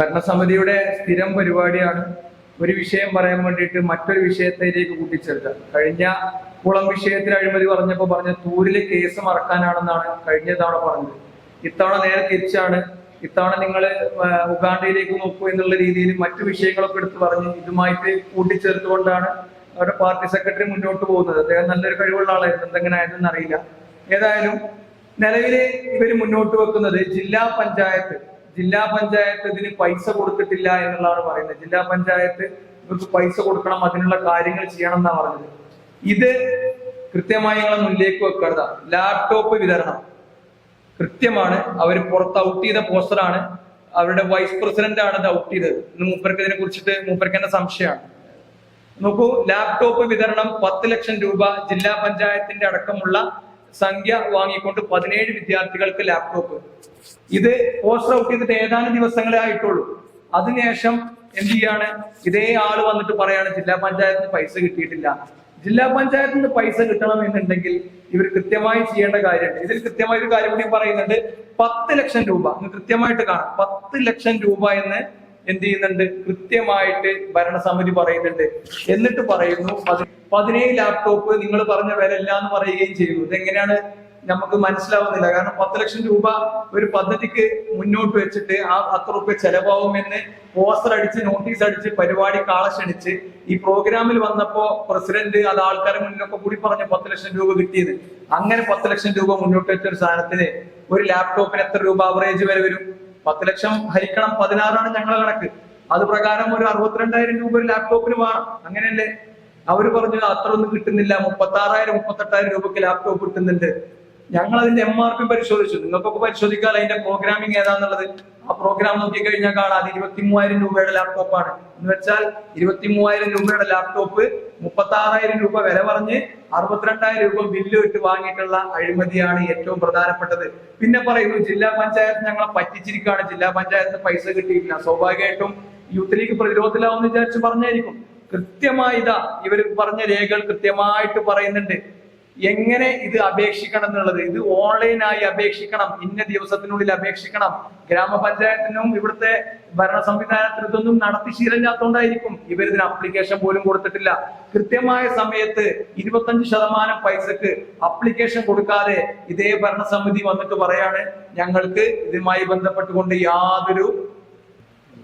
ഭരണസമിതിയുടെ സ്ഥിരം പരിപാടിയാണ്. ഒരു വിഷയം പറയാൻ വേണ്ടിയിട്ട് മറ്റൊരു വിഷയത്തിലേക്ക് കൂട്ടിച്ചേർക്കുക കഴിഞ്ഞ കുളം വിഷയത്തിൽ അഴിമതി പറഞ്ഞപ്പോൾ പറഞ്ഞ തൂരിലെ കേസ് മറക്കാനാണെന്നാണ് കഴിഞ്ഞ തവണ പറഞ്ഞത്. ഇത്തവണ നേരെ തിരിച്ചാണ്. ഇത്തവണ നിങ്ങൾ ഉഗാണ്ടയിലേക്ക് നോക്കൂ എന്നുള്ള രീതിയിൽ മറ്റു വിഷയങ്ങളൊക്കെ എടുത്ത് പറഞ്ഞ് ഇതുമായിട്ട് കൂട്ടിച്ചേർത്തുകൊണ്ടാണ് അവരുടെ പാർട്ടി സെക്രട്ടറി മുന്നോട്ട് പോകുന്നത്. അദ്ദേഹം നല്ലൊരു കഴിവുള്ള ആളായിരുന്നു. എന്തെങ്ങനെ ആയതെന്ന് അറിയില്ല. ഏതായാലും നിലവിലെ ഇവർ മുന്നോട്ട് വെക്കുന്നത് ജില്ലാ പഞ്ചായത്ത് ജില്ലാ പഞ്ചായത്ത് ഇതിന് പൈസ കൊടുത്തിട്ടില്ല എന്നുള്ളതാണ് പറയുന്നത്. ജില്ലാ പഞ്ചായത്ത് ഇവർക്ക് പൈസ കൊടുക്കണം അതിനുള്ള കാര്യങ്ങൾ ചെയ്യണം എന്നാണ് പറഞ്ഞത്. ഇത് കൃത്യമായി ഞങ്ങൾ മുന്നിലേക്ക് വെക്കരുത് ലാപ്ടോപ്പ് വിതരണം. കൃത്യമാണ്. അവർ പുറത്ത് ഔട്ട് ചെയ്ത പോസ്റ്ററാണ് അവരുടെ വൈസ് പ്രസിഡന്റ് ആണ് ഇത് ഔട്ട് ചെയ്തത്. ഇന്ന് മൂപ്പർക്ക് ഇതിനെ കുറിച്ചിട്ട് മൂപ്പർക്ക് സംശയമാണ്? നോക്കൂ ലാപ്ടോപ്പ് വിതരണം പത്ത് ലക്ഷം രൂപ ജില്ലാ പഞ്ചായത്തിന്റെ അടക്കമുള്ള സംഖ്യ വാങ്ങിക്കൊണ്ട് പതിനേഴ് വിദ്യാർത്ഥികൾക്ക് ലാപ്ടോപ്പ് ഇത് പോസ്റ്റർ ഔട്ട് ചെയ്തിട്ട് ഏതാനും ദിവസങ്ങളെ ആയിട്ടുള്ളൂ. അതിനുശേഷം എന്ത് ചെയ്യാണ്? ഇതേ ആൾ വന്നിട്ട് പറയാണ് ജില്ലാ പഞ്ചായത്തിന് പൈസ കിട്ടിയിട്ടില്ല. ജില്ലാ പഞ്ചായത്തിൽ നിന്ന് പൈസ കിട്ടണം എന്നുണ്ടെങ്കിൽ ഇവർ കൃത്യമായി ചെയ്യേണ്ട കാര്യമുണ്ട്. ഇതിൽ കൃത്യമായ ഒരു കാര്യം കൂടി പറയുന്നുണ്ട്. പത്ത് ലക്ഷം രൂപ. കൃത്യമായിട്ട് കാണാം. പത്ത് ലക്ഷം രൂപ എന്ന് എന്ത് ചെയ്യുന്നുണ്ട്? കൃത്യമായിട്ട് ഭരണസമിതി പറയുന്നുണ്ട്. എന്നിട്ട് പറയുന്നു പതി- പതിനേഴ് ലാപ്ടോപ്പ് നിങ്ങൾ പറഞ്ഞ വില ഇല്ല എന്ന് പറയുകയും ചെയ്യുന്നു ഇതെങ്ങനെയാണ്? നമുക്ക് മനസ്സിലാവുന്നില്ല. കാരണം പത്ത് ലക്ഷം രൂപ ഒരു പദ്ധതിക്ക് മുന്നോട്ട് വെച്ചിട്ട് ആ അത്ര റുപ്യ ചെലവാകും എന്ന് പോസ്റ്റർ അടിച്ച് നോട്ടീസ് അടിച്ച് പരിപാടി കാള ഈ പ്രോഗ്രാമിൽ വന്നപ്പോ പ്രസിഡന്റ് അത് ആൾക്കാരെ മുന്നിലൊക്കെ കൂടി പറഞ്ഞ പത്ത് ലക്ഷം രൂപ കിട്ടിയത് അങ്ങനെ പത്ത് ലക്ഷം രൂപ മുന്നോട്ട് വെച്ച ഒരു സാധനത്തിന് ഒരു ലാപ്ടോപ്പിന് എത്ര രൂപ ആവറേജ് വരെ വരും? പത്ത് ലക്ഷം ഹരിക്കണം പതിനാറാണ് ഞങ്ങളുടെ കണക്ക്. അത് പ്രകാരം ഒരു അറുപത്തിരണ്ടായിരം രൂപ ഒരു ലാപ്ടോപ്പിന് വേണം. അങ്ങനെയല്ലേ? അവർ പറഞ്ഞു അത്ര ഒന്നും കിട്ടുന്നില്ല. മുപ്പത്തി ആറായിരം മുപ്പത്തെട്ടായിരം രൂപക്ക് ലാപ്ടോപ്പ് കിട്ടുന്നുണ്ട്. ഞങ്ങൾ അതിന്റെ എം ആർ പി പരിശോധിച്ചു. നിങ്ങൾക്കൊക്കെ പരിശോധിക്കാൻ അതിന്റെ പ്രോഗ്രാമിംഗ് ഏതാന്നുള്ളത്? ആ പ്രോഗ്രാം നോക്കി കഴിഞ്ഞാൽ കാണാം. അത് ഇരുപത്തി മൂവായിരം രൂപയുടെ ലാപ്ടോപ്പാണ് എന്ന് വെച്ചാൽ ഇരുപത്തി മൂവായിരം രൂപയുടെ ലാപ്ടോപ്പ് മുപ്പത്തി ആറായിരം രൂപ വില പറഞ്ഞ് അറുപത്തിരണ്ടായിരം രൂപ ബില്ല് ഇട്ട് വാങ്ങിയിട്ടുള്ള അഴിമതിയാണ് ഏറ്റവും പ്രധാനപ്പെട്ടത്. പിന്നെ പറയുന്നു ജില്ലാ പഞ്ചായത്ത് ഞങ്ങളെ പറ്റിച്ചിരിക്കുകയാണ്. ജില്ലാ പഞ്ചായത്തിന് പൈസ കിട്ടിയിട്ടില്ല. സ്വാഭാവികമായിട്ടും യൂത്ത് ലീഗ് പ്രതിരോധത്തിലാവുമെന്ന് വിചാരിച്ച് പറഞ്ഞായിരിക്കും. കൃത്യമായി ഇതാ ഇവർ പറഞ്ഞ രേഖകൾ കൃത്യമായിട്ട് പറയുന്നുണ്ട്. എങ്ങനെ ഇത് അപേക്ഷിക്കണം എന്നുള്ളത്? ഇത് ഓൺലൈനായി അപേക്ഷിക്കണം. ഇന്ന ദിവസത്തിനുള്ളിൽ അപേക്ഷിക്കണം. ഗ്രാമപഞ്ചായത്തിനും ഇവിടുത്തെ ഭരണ സംവിധാനത്തിന് ഇതൊന്നും നടത്തി ശീലമില്ലാത്തതുകൊണ്ടായിരിക്കും ഇവർ ഇതിന് അപ്ലിക്കേഷൻ പോലും കൊടുത്തിട്ടില്ല. കൃത്യമായ സമയത്ത് ഇരുപത്തഞ്ച് ശതമാനം പൈസക്ക് അപ്ലിക്കേഷൻ കൊടുക്കാതെ ഇതേ ഭരണസമിതി വന്നിട്ട് പറയാണ് ഞങ്ങൾക്ക് ഇതുമായി ബന്ധപ്പെട്ടുകൊണ്ട് യാതൊരു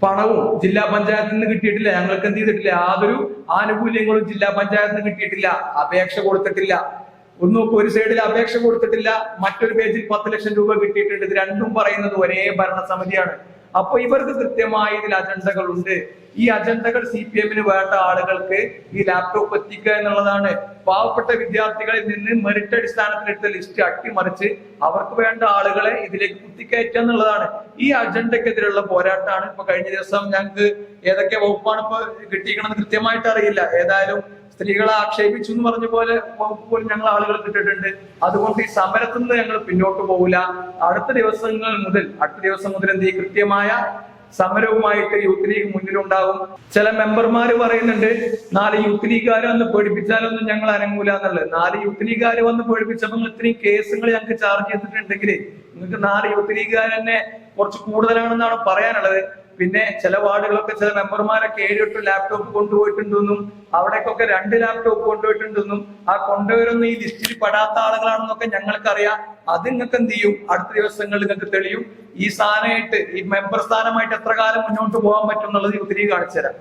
പണവും ജില്ലാ പഞ്ചായത്തിൽ നിന്ന് കിട്ടിയിട്ടില്ല. ഞങ്ങൾക്ക് എന്ത് ചെയ്തിട്ടില്ല? യാതൊരു ആനുകൂല്യങ്ങളും ജില്ലാ പഞ്ചായത്തിൽ നിന്ന് കിട്ടിയിട്ടില്ല. അപേക്ഷ കൊടുത്തിട്ടില്ല. ഒന്ന് ഒരു സൈഡിൽ അപേക്ഷ കൊടുത്തിട്ടില്ല. മറ്റൊരു പേജിൽ പത്ത് ലക്ഷം രൂപ കിട്ടിയിട്ടുണ്ട്. ഇത് രണ്ടും പറയുന്നത് ഒരേ ഭരണസമിതിയാണ്. അപ്പൊ ഇവർക്ക് കൃത്യമായ ഇതിൽ അജണ്ടകൾ ഉണ്ട് ഈ അജണ്ടകൾ സി പി എമ്മിന് വേണ്ട ആളുകൾക്ക് ഈ ലാപ്ടോപ്പ് എത്തിക്കുക എന്നുള്ളതാണ്. പാവപ്പെട്ട വിദ്യാർത്ഥികളിൽ നിന്ന് മെറിറ്റ് അടിസ്ഥാനത്തിൽ എടുത്ത ലിസ്റ്റ് അട്ടിമറിച്ച് അവർക്ക് വേണ്ട ആളുകളെ ഇതിലേക്ക് കുത്തിക്കയറ്റുക എന്നുള്ളതാണ്. ഈ അജണ്ടക്കെതിരെയുള്ള പോരാട്ടമാണ്. ഇപ്പൊ കഴിഞ്ഞ ദിവസം ഞങ്ങൾക്ക് ഏതൊക്കെ വകുപ്പാണ് ഇപ്പൊ കിട്ടിയിരിക്കണമെന്ന് കൃത്യമായിട്ട് അറിയില്ല. ഏതായാലും സ്ത്രീകളെ ആക്ഷേപിച്ചു എന്ന് പറഞ്ഞ പോലെ പോലും ഞങ്ങൾ ആളുകൾ കിട്ടിയിട്ടുണ്ട്. അതുകൊണ്ട് ഈ സമരത്തിൽ നിന്ന് ഞങ്ങൾ പിന്നോട്ട് പോകില്ല അടുത്ത ദിവസങ്ങൾ മുതൽ അടുത്ത ദിവസം മുതൽ എന്ത് കൃത്യമായ സമരവുമായിട്ട് യൂത്ത് ലീഗ് മുന്നിലുണ്ടാവും ചില മെമ്പർമാർ പറയുന്നുണ്ട് നാല് യൂത്ത് ലീഗുകാർ വന്ന് പേടിപ്പിച്ചാലൊന്നും ഞങ്ങൾ അനങ്ങൂല എന്നുള്ളത്. നാല് യൂത്ത് ലീഗുകാർ വന്ന് പേടിപ്പിച്ചപ്പോൾ ഇത്രയും കേസുകൾ ഞങ്ങൾക്ക് ചാർജ് ചെയ്തിട്ടുണ്ടെങ്കിൽ നിങ്ങൾക്ക് നാല് യൂത്ത് ലീഗുകാർ തന്നെ കുറച്ച് കൂടുതലാണെന്നാണ് പറയാനുള്ളത്. പിന്നെ ചില വാർഡുകളൊക്കെ ചില മെമ്പർമാരൊക്കെ ഏഴ് എട്ട് ലാപ്ടോപ്പ് കൊണ്ടുപോയിട്ടുണ്ടെന്നും അവിടേക്കൊക്കെ രണ്ട് ലാപ്ടോപ്പ് കൊണ്ടുപോയിട്ടുണ്ടെന്നും ആ കൊണ്ടുവരുന്ന ഈ ലിസ്റ്റിൽ പെടാത്ത ആളുകളാണെന്നൊക്കെ ഞങ്ങൾക്കറിയാം. അത് നിങ്ങൾക്ക് എന്ത് ചെയ്യും? അടുത്ത ദിവസങ്ങളിൽ നിങ്ങൾക്ക് തെളിയും. ഈ സ്ഥാനമായിട്ട് ഈ മെമ്പർ സ്ഥാനമായിട്ട് എത്ര കാലം മുന്നോട്ട് പോകാൻ പറ്റും എന്നുള്ളത് ഒത്തിരി കാണിച്ചു തരാം.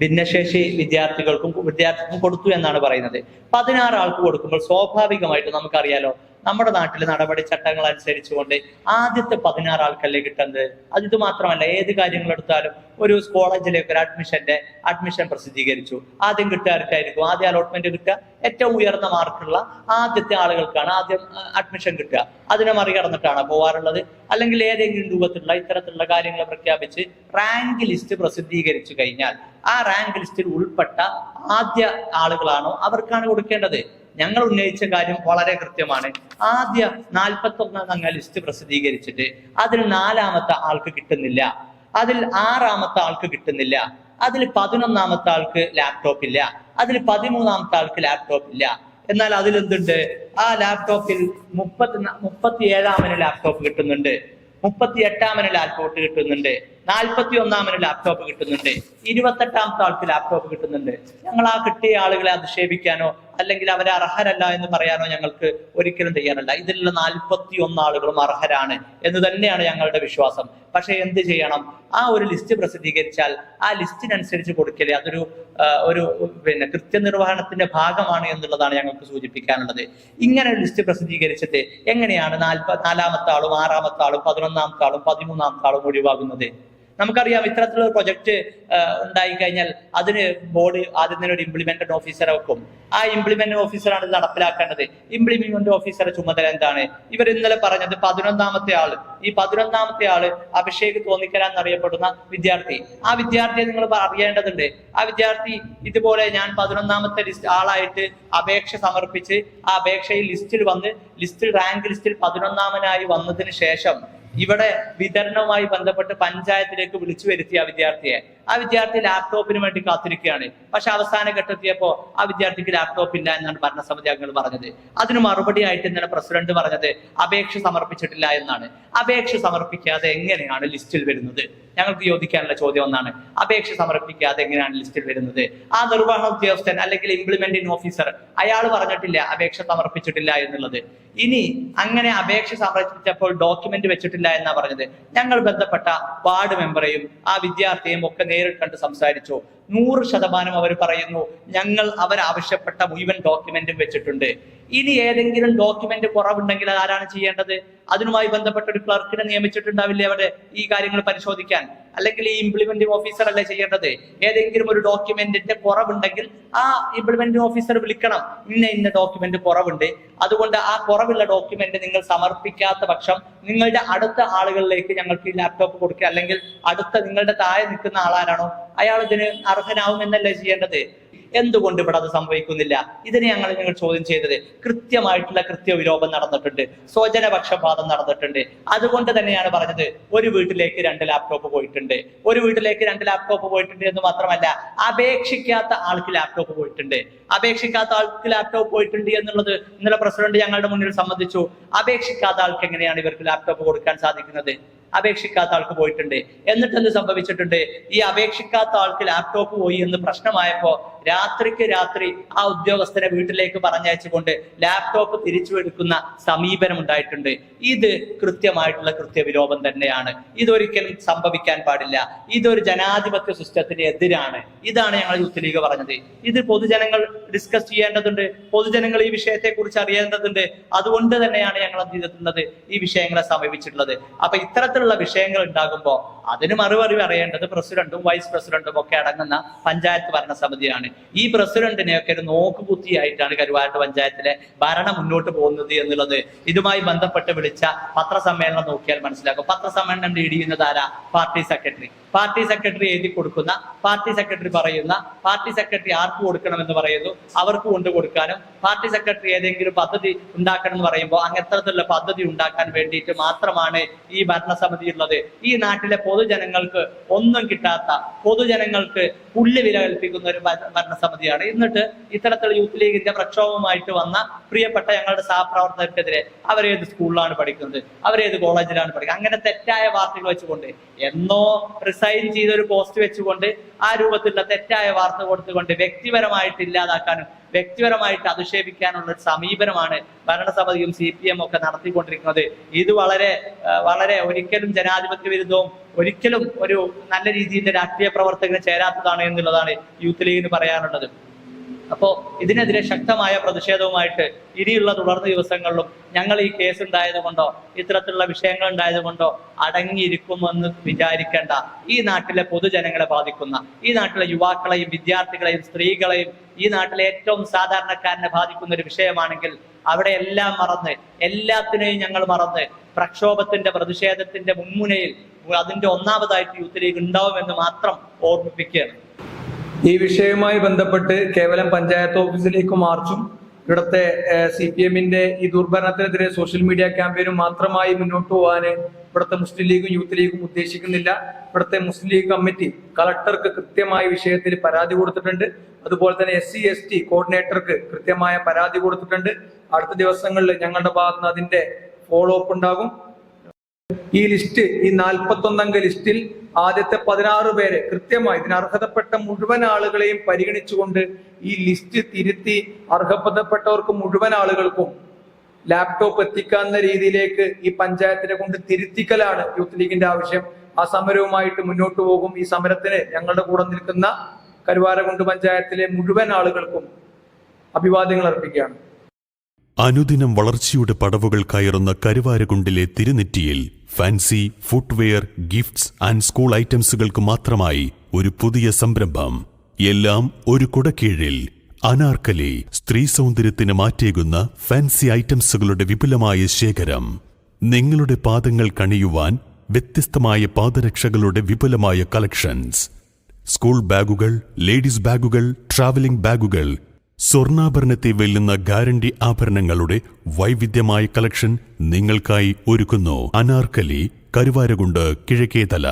ഭിന്നശേഷി വിദ്യാർത്ഥികൾക്കും വിദ്യാർത്ഥികൾക്കും കൊടുത്തു എന്നാണ് പറയുന്നത്. പതിനാറ് ആൾക്ക് കൊടുക്കുമ്പോൾ സ്വാഭാവികമായിട്ട് നമുക്കറിയാലോ നമ്മുടെ നാട്ടിൽ നടപടി ചട്ടങ്ങൾ അനുസരിച്ചുകൊണ്ട് ആദ്യത്തെ പതിനാറ് ആൾക്കല്ലേ കിട്ടുന്നത് അത് ഇത് മാത്രമല്ല ഏത് കാര്യങ്ങൾ എടുത്താലും ഒരു കോളേജിലേക്ക് ഒരു അഡ്മിഷന്റെ അഡ്മിഷൻ പ്രസിദ്ധീകരിച്ചു. ആദ്യം കിട്ടുകാർക്കായിരിക്കും ആദ്യം അലോട്ട്മെന്റ് കിട്ടുക. ഏറ്റവും ഉയർന്ന മാർക്കുള്ള ആദ്യത്തെ ആളുകൾക്കാണ് ആദ്യം അഡ്മിഷൻ കിട്ടുക. അതിനെ മറികടന്നിട്ടാണ് പോവാറുള്ളത്? അല്ലെങ്കിൽ ഏതെങ്കിലും രൂപത്തിലുള്ള ഇത്തരത്തിലുള്ള കാര്യങ്ങൾ പ്രഖ്യാപിച്ച് റാങ്ക് ലിസ്റ്റ് പ്രസിദ്ധീകരിച്ചു കഴിഞ്ഞാൽ ആ റാങ്ക് ലിസ്റ്റിൽ ഉൾപ്പെട്ട ആദ്യ ആളുകളാണോ അവർക്കാണ് കൊടുക്കേണ്ടത്? ഞങ്ങൾ ഉന്നയിച്ച കാര്യം വളരെ കൃത്യമാണ്. ആദ്യ നാൽപ്പത്തി ഒന്നാം അംഗ ലിസ്റ്റ് പ്രസിദ്ധീകരിച്ചിട്ട് അതിൽ നാലാമത്തെ ആൾക്ക് കിട്ടുന്നില്ല. അതിൽ ആറാമത്തെ ആൾക്ക് കിട്ടുന്നില്ല. അതിൽ പതിനൊന്നാമത്തെ ആൾക്ക് ലാപ്ടോപ്പ് ഇല്ല. അതിൽ പതിമൂന്നാമത്തെ ആൾക്ക് ലാപ്ടോപ്പ് ഇല്ല. എന്നാൽ അതിലെന്തുണ്ട് ആ ലാപ്ടോപ്പിൽ മുപ്പത്തി മുപ്പത്തി ഏഴാമന് ലാപ്ടോപ്പ് കിട്ടുന്നുണ്ട്. മുപ്പത്തി എട്ടാമന് ലാപ്ടോപ്പ് കിട്ടുന്നുണ്ട്. നാൽപ്പത്തി ഒന്നാമന് ലാപ്ടോപ്പ് കിട്ടുന്നുണ്ട്. ഇരുപത്തെട്ടാമത്തെ ആൾക്ക് ലാപ്ടോപ്പ് കിട്ടുന്നുണ്ട്. ഞങ്ങൾ ആ കിട്ടിയ ആളുകളെ അധിക്ഷേപിക്കാനോ അല്ലെങ്കിൽ അവരെ അർഹരല്ല എന്ന് പറയാനോ ഞങ്ങൾക്ക് ഒരിക്കലും തയ്യാറല്ല. ഇതിലുള്ള നാൽപ്പത്തി ഒന്ന് ആളുകളും അർഹരാണ് എന്ന് തന്നെയാണ് ഞങ്ങളുടെ വിശ്വാസം. പക്ഷെ എന്ത് ചെയ്യണം? ആ ഒരു ലിസ്റ്റ് പ്രസിദ്ധീകരിച്ചാൽ ആ ലിസ്റ്റിനനുസരിച്ച് കൊടുക്കലേ അതൊരു ഒരു പിന്നെ കൃത്യനിർവഹണത്തിന്റെ ഭാഗമാണ് എന്നുള്ളതാണ് ഞങ്ങൾക്ക് സൂചിപ്പിക്കാനുള്ളത്. ഇങ്ങനെ ഒരു ലിസ്റ്റ് പ്രസിദ്ധീകരിച്ചിട്ട് എങ്ങനെയാണ് നാൽപ്പ നാലാമത്തെ ആളും ആറാമത്തെ ആളും ഒഴിവാകുന്നത്? നമുക്കറിയാം ഇത്തരത്തിലുള്ള പ്രൊജക്ട് ഉണ്ടായി കഴിഞ്ഞാൽ അതിന് ബോർഡ് ആദ്യം തന്നെ ഒരു ഇംപ്ലിമെന്റഡ് ഓഫീസറെ വെക്കും. ആ ഇംപ്ലിമെന്റ് ഓഫീസറാണ് ഇത് നടപ്പിലാക്കേണ്ടത്. ഇംപ്ലിമെന്റ് ഓഫീസറെ ചുമതല എന്താണ്? ഇവർ ഇന്നലെ പറഞ്ഞത് പതിനൊന്നാമത്തെ ആൾ ഈ പതിനൊന്നാമത്തെ ആൾ അഭിഷേക് തോന്നിക്കരാൻ എന്നറിയപ്പെടുന്ന വിദ്യാർത്ഥി. ആ വിദ്യാർത്ഥിയെ നിങ്ങൾ അറിയേണ്ടതുണ്ട്. ആ വിദ്യാർത്ഥി ഇതുപോലെ ഞാൻ പതിനൊന്നാമത്തെ ലിസ്റ്റ് ആളായിട്ട് അപേക്ഷ സമർപ്പിച്ച് ആ അപേക്ഷയിൽ ലിസ്റ്റിൽ വന്ന് ലിസ്റ്റിൽ റാങ്ക് ലിസ്റ്റിൽ പതിനൊന്നാമനായി വന്നതിന് ശേഷം ഇവിടെ വിതരണവുമായി ബന്ധപ്പെട്ട് പഞ്ചായത്തിലേക്ക് വിളിച്ചു വരുത്തിയ വിദ്യാർത്ഥിയെ ആ വിദ്യാർത്ഥി ലാപ്ടോപ്പിന് വേണ്ടി കാത്തിരിക്കുകയാണ്. പക്ഷെ അവസാന ഘട്ടത്തിയപ്പോ ആ വിദ്യാർത്ഥിക്ക് ലാപ്ടോപ്പ് ഇല്ല എന്നാണ് ഭരണസമിതി അംഗങ്ങൾ പറഞ്ഞത്. അതിന് മറുപടി ആയിട്ട് ഇന്നലെ പ്രസിഡന്റ് പറഞ്ഞത്? അപേക്ഷ സമർപ്പിച്ചിട്ടില്ല എന്നാണ്. അപേക്ഷ സമർപ്പിക്കാതെ എങ്ങനെയാണ് ലിസ്റ്റിൽ വരുന്നത്? ഞങ്ങൾക്ക് ചോദിക്കാനുള്ള ചോദ്യം ഒന്നാണ്. അപേക്ഷ സമർപ്പിക്കാതെ എങ്ങനെയാണ് ലിസ്റ്റിൽ വരുന്നത്? ആ നിർവഹണ ഉദ്യോഗസ്ഥൻ അല്ലെങ്കിൽ ഇംപ്ലിമെന്റിംഗ് ഓഫീസർ അയാൾ പറഞ്ഞിട്ടില്ല അപേക്ഷ സമർപ്പിച്ചിട്ടില്ല എന്നുള്ളത്. ഇനി അങ്ങനെ അപേക്ഷ സമർപ്പിച്ചപ്പോൾ ഡോക്യുമെന്റ് വെച്ചിട്ടില്ല എന്നാ പറഞ്ഞത്? ഞങ്ങൾ ബന്ധപ്പെട്ട വാർഡ് മെമ്പറെയും ആ വിദ്യാർത്ഥിയെയും ഒക്കെ നേരിട്ട് കണ്ട് സംസാരിച്ചു. നൂറ് ശതമാനം അവർ പറയുന്നു ഞങ്ങൾ അവരാവശ്യപ്പെട്ട മുഴുവൻ ഡോക്യുമെന്റും വെച്ചിട്ടുണ്ട്. ഇനി ഏതെങ്കിലും ഡോക്യുമെന്റ് കുറവുണ്ടെങ്കിൽ ആരാണ് ചെയ്യേണ്ടത്? അതിനുമായി ബന്ധപ്പെട്ട ഒരു ക്ലർക്കിനെ നിയമിച്ചിട്ടുണ്ടാവില്ലേ അവിടെ ഈ കാര്യങ്ങൾ പരിശോധിക്കാൻ? അല്ലെങ്കിൽ ഈ ഇംപ്ലിമെന്റിംഗ് ഓഫീസർ അല്ലേ ചെയ്യേണ്ടത്? ഏതെങ്കിലും ഒരു ഡോക്യുമെന്റിന്റെ കുറവുണ്ടെങ്കിൽ ആ ഇംപ്ലിമെന്റിംഗ് ഓഫീസർ വിളിക്കണം. ഇന്ന ഇന്ന ഡോക്യുമെന്റ് കുറവുണ്ട്. അതുകൊണ്ട് ആ കുറവുള്ള ഡോക്യുമെന്റ് നിങ്ങൾ സമർപ്പിക്കാത്ത പക്ഷം നിങ്ങളുടെ അടുത്ത ആളുകളിലേക്ക് ഞങ്ങൾക്ക് ഈ ലാപ്ടോപ്പ് കൊടുക്കുക. അല്ലെങ്കിൽ അടുത്ത നിങ്ങളുടെ താഴെ നിൽക്കുന്ന ആളാരാണോ? അയാൾ ഇതിന് അർഹനാവുമെന്നല്ലേ ചെയ്യേണ്ടത്? എന്തുകൊണ്ട് ഇവിടെ അത് സംഭവിക്കുന്നില്ല? ഇതിനെ ഞങ്ങൾ ഞങ്ങൾ ചോദ്യം ചെയ്തത് കൃത്യമായിട്ടുള്ള കൃത്യ വിലോപം നടന്നിട്ടുണ്ട്. സ്വജനപക്ഷപാതം നടന്നിട്ടുണ്ട്. അതുകൊണ്ട് തന്നെയാണ് പറഞ്ഞത് ഒരു വീട്ടിലേക്ക് രണ്ട് ലാപ്ടോപ്പ് പോയിട്ടുണ്ട്. ഒരു വീട്ടിലേക്ക് രണ്ട് ലാപ്ടോപ്പ് പോയിട്ടുണ്ട് എന്ന് മാത്രമല്ല അപേക്ഷിക്കാത്ത ആൾക്ക് ലാപ്ടോപ്പ് പോയിട്ടുണ്ട്. അപേക്ഷിക്കാത്ത ആൾക്ക് ലാപ്ടോപ്പ് പോയിട്ടുണ്ട് എന്നുള്ളത് ഇന്നലെ പ്രസിഡന്റ് ഞങ്ങളുടെ മുന്നിൽ സംബന്ധിച്ചു അപേക്ഷിക്കാത്ത ആൾക്ക് എങ്ങനെയാണ് ഇവർക്ക് ലാപ്ടോപ്പ് കൊടുക്കാൻ സാധിക്കുന്നത്? അപേക്ഷിക്കാത്ത ആൾക്ക് പോയിട്ടുണ്ട്. എന്നിട്ട് എന്ത് സംഭവിച്ചിട്ടുണ്ട്? ഈ അപേക്ഷിക്കാത്ത ആൾക്ക് ലാപ്ടോപ്പ് പോയി എന്ന് പ്രശ്നമായപ്പോ രാത്രിക്ക് രാത്രി ആ ഉദ്യോഗസ്ഥരെ വീട്ടിലേക്ക് പറഞ്ഞയച്ചുകൊണ്ട് ലാപ്ടോപ്പ് തിരിച്ചു എടുക്കുന്ന സമീപനം ഉണ്ടായിട്ടുണ്ട് ഇത് കൃത്യമായിട്ടുള്ള കൃത്യവിലോപം തന്നെയാണ്. ഇതൊരിക്കലും സംഭവിക്കാൻ പാടില്ല. ഇതൊരു ജനാധിപത്യ സിസ്റ്റത്തിന് എതിരാണ്. ഇതാണ് ഞങ്ങൾ യൂത്ത് ലീഗ് പറഞ്ഞത്. ഇത് പൊതുജനങ്ങൾ ഡിസ്കസ് ചെയ്യേണ്ടതുണ്ട്. പൊതുജനങ്ങൾ ഈ വിഷയത്തെ കുറിച്ച് അറിയേണ്ടതുണ്ട്. അതുകൊണ്ട് തന്നെയാണ് ഞങ്ങൾ എന്ത് ചെയ്തിട്ടുള്ളത്? ഈ വിഷയങ്ങളെ സമീപിച്ചിട്ടുള്ളത്. അപ്പൊ ഇത്തരത്തിലുള്ള വിഷയങ്ങൾ ഉണ്ടാകുമ്പോൾ അതിന് മറുപടി പറയേണ്ടത് പ്രസിഡന്റും വൈസ് പ്രസിഡന്റും ഒക്കെ അടങ്ങുന്ന പഞ്ചായത്ത് ഭരണസമിതിയാണ്. ഈ പ്രസിഡന്റിനെയൊക്കെ ഒരു നോക്കുകുത്തിയായിട്ടാണ് കരുവാരത്ത് പഞ്ചായത്തിലെ ഭരണം മുന്നോട്ട് പോകുന്നത് എന്നുള്ളത്. ഇതുമായി ബന്ധപ്പെട്ട് വിളിച്ച പത്രസമ്മേളനം നോക്കിയാൽ മനസ്സിലാക്കും പത്രസമ്മേളനം ലീഡ് ചെയ്യുന്നത് ആരാ? Party secretary. പാർട്ടി സെക്രട്ടറി എഴുതി കൊടുക്കുന്ന പാർട്ടി സെക്രട്ടറി പറയുന്ന പാർട്ടി സെക്രട്ടറി ആർക്ക് കൊടുക്കണം എന്ന് പറയുന്നു അവർക്ക് കൊണ്ട് കൊടുക്കാനും പാർട്ടി സെക്രട്ടറി ഏതെങ്കിലും പദ്ധതി ഉണ്ടാക്കണം എന്ന് പറയുമ്പോൾ അങ്ങനത്തരത്തിലുള്ള പദ്ധതി ഉണ്ടാക്കാൻ വേണ്ടിയിട്ട് മാത്രമാണ് ഈ ഭരണസമിതി ഉള്ളത് ഈ നാട്ടിലെ പൊതുജനങ്ങൾക്ക് ഒന്നും കിട്ടാത്ത പൊതുജനങ്ങൾക്ക് പുല്ല് വില കൽപ്പിക്കുന്ന ഒരു ഭര- ഭരണസമിതിയാണ്. എന്നിട്ട് ഇത്തരത്തിൽ യൂത്ത് ലീഗിന്റെ പ്രക്ഷോഭമായിട്ട് വന്ന പ്രിയപ്പെട്ട ഞങ്ങളുടെ സഹപ്രവർത്തകർക്കെതിരെ അവരേത് സ്കൂളിലാണ് പഠിക്കുന്നത്? അവരേത് കോളേജിലാണ് പഠിക്കുന്നത്? അങ്ങനെ തെറ്റായ വാർത്തകൾ വെച്ചുകൊണ്ട് എന്നോ റിസൈൻ ചെയ്ത ഒരു പോസ്റ്റ് വെച്ചുകൊണ്ട് ആ രൂപത്തിലുള്ള തെറ്റായ വാർത്ത കൊടുത്തുകൊണ്ട് വ്യക്തിപരമായിട്ട് ഇല്ലാതാക്കാനും വ്യക്തിപരമായിട്ട് അധിക്ഷേപിക്കാനുള്ള ഒരു സമീപനമാണ് ഭരണസമിതിയും സി പി എം ഒക്കെ നടത്തിക്കൊണ്ടിരിക്കുന്നത്. ഇത് വളരെ വളരെ ഒരിക്കലും ജനാധിപത്യ വിരുദ്ധവും ഒരിക്കലും ഒരു നല്ല രീതിയിൽ രാഷ്ട്രീയ പ്രവർത്തകന് ചേരാത്തതാണ് എന്നുള്ളതാണ് യൂത്ത് ലീഗിന് പറയാനുള്ളത്. അപ്പോ ഇതിനെതിരെ ശക്തമായ പ്രതിഷേധവുമായിട്ട് ഇനിയുള്ള തുടർന്ന ദിവസങ്ങളിലും ഞങ്ങൾ ഈ കേസ് ഉണ്ടായതുകൊണ്ടോ ഇത്തരത്തിലുള്ള വിഷയങ്ങൾ ഉണ്ടായതുകൊണ്ടോ അടങ്ങിയിരിക്കുമെന്ന് വിചാരിക്കേണ്ട ഈ നാട്ടിലെ പൊതുജനങ്ങളെ ബാധിക്കുന്ന ഈ നാട്ടിലെ യുവാക്കളെയും വിദ്യാർത്ഥികളെയും സ്ത്രീകളെയും ഈ നാട്ടിലെ ഏറ്റവും സാധാരണക്കാരനെ ബാധിക്കുന്ന ഒരു വിഷയമാണെങ്കിൽ അവിടെ എല്ലാം മറന്ന് എല്ലാത്തിനെയും ഞങ്ങൾ മറന്ന് പ്രക്ഷോഭത്തിന്റെ പ്രതിഷേധത്തിന്റെ മുൻമുനയിൽ അതിന്റെ ഒന്നാമതായിട്ട് യൂത്ത് ലീഗ് ഉണ്ടാവുമെന്ന് മാത്രം ഓർമ്മിപ്പിക്കുകയാണ്. ഈ വിഷയവുമായി ബന്ധപ്പെട്ട് കേവലം പഞ്ചായത്ത് ഓഫീസിലേക്ക് മാർച്ചും ഇവിടുത്തെ സി പി എമ്മിന്റെ ഈ ദുർഭരണത്തിനെതിരെ സോഷ്യൽ മീഡിയ ക്യാമ്പയിനും മാത്രമായി മുന്നോട്ട് പോകാൻ ഇവിടുത്തെ മുസ്ലിം ലീഗും യൂത്ത് ലീഗും ഉദ്ദേശിക്കുന്നില്ല. ഇവിടുത്തെ മുസ്ലിം ലീഗ് കമ്മിറ്റി കളക്ടർക്ക് കൃത്യമായ വിഷയത്തിൽ പരാതി കൊടുത്തിട്ടുണ്ട്. അതുപോലെ തന്നെ എസ് സി എസ് ടി കോർഡിനേറ്റർക്ക് കൃത്യമായ പരാതി കൊടുത്തിട്ടുണ്ട്. അടുത്ത ദിവസങ്ങളിൽ ഞങ്ങളുടെ ഭാഗത്ത് അതിന്റെ ഫോളോ അപ്പ് ഉണ്ടാകും. ഈ ലിസ്റ്റ് ഈ നാൽപ്പത്തൊന്നംഗ ലിസ്റ്റിൽ ആദ്യത്തെ പതിനാറ് പേരെ കൃത്യമായി ഇതിന് അർഹതപ്പെട്ട മുഴുവൻ ആളുകളെയും പരിഗണിച്ചുകൊണ്ട് ഈ ലിസ്റ്റ് തിരുത്തി അർഹതപ്പെട്ടവർക്ക് മുഴുവൻ ആളുകൾക്കും ലാപ്ടോപ്പ് എത്തിക്കാവുന്ന രീതിയിലേക്ക് ഈ പഞ്ചായത്തിനെ കൊണ്ട് തിരുത്തിക്കലാണ് യൂത്ത് ലീഗിന്റെ ആവശ്യം. ആ സമരവുമായിട്ട് മുന്നോട്ട് പോകും. ഈ സമരത്തിന് ഞങ്ങളുടെ കൂടെ നിൽക്കുന്ന കരുവാരകുണ്ട് പഞ്ചായത്തിലെ മുഴുവൻ ആളുകൾക്കും അഭിവാദ്യങ്ങൾ അർപ്പിക്കുകയാണ്. അനുദിനം വളർച്ചയുടെ പടവുകൾ കയറുന്ന കരുവാരകുണ്ടിലെ തിരുനെറ്റിയിൽ fancy footwear gifts and school ഐറ്റംസുകൾക്ക് മാത്രമായി ഒരു പുതിയ സംരംഭം. എല്ലാം ഒരു കുടക്കീഴിൽ. അനാർക്കലി സ്ത്രീ സൗന്ദര്യത്തിന് മാറ്റേകുന്ന ഫാൻസി ഐറ്റംസുകളുടെ വിപുലമായ ശേഖരം. നിങ്ങളുടെ പാദങ്ങൾ കണിയുവാൻ വ്യത്യസ്തമായ പാദരക്ഷകളുടെ വിപുലമായ കളക്ഷൻസ്. സ്കൂൾ ബാഗുകൾ ലേഡീസ് ബാഗുകൾ ട്രാവലിംഗ് ബാഗുകൾ സ്വർണാഭരണത്തെ വെല്ലുന്ന ഗ്യാരണ്ടി ആഭരണങ്ങളുടെ വൈവിധ്യമായ കളക്ഷൻ നിങ്ങൾക്കായി ഒരുക്കുന്നു അനാർക്കലി കരുവാരകുണ്ട് കിഴക്കേതല.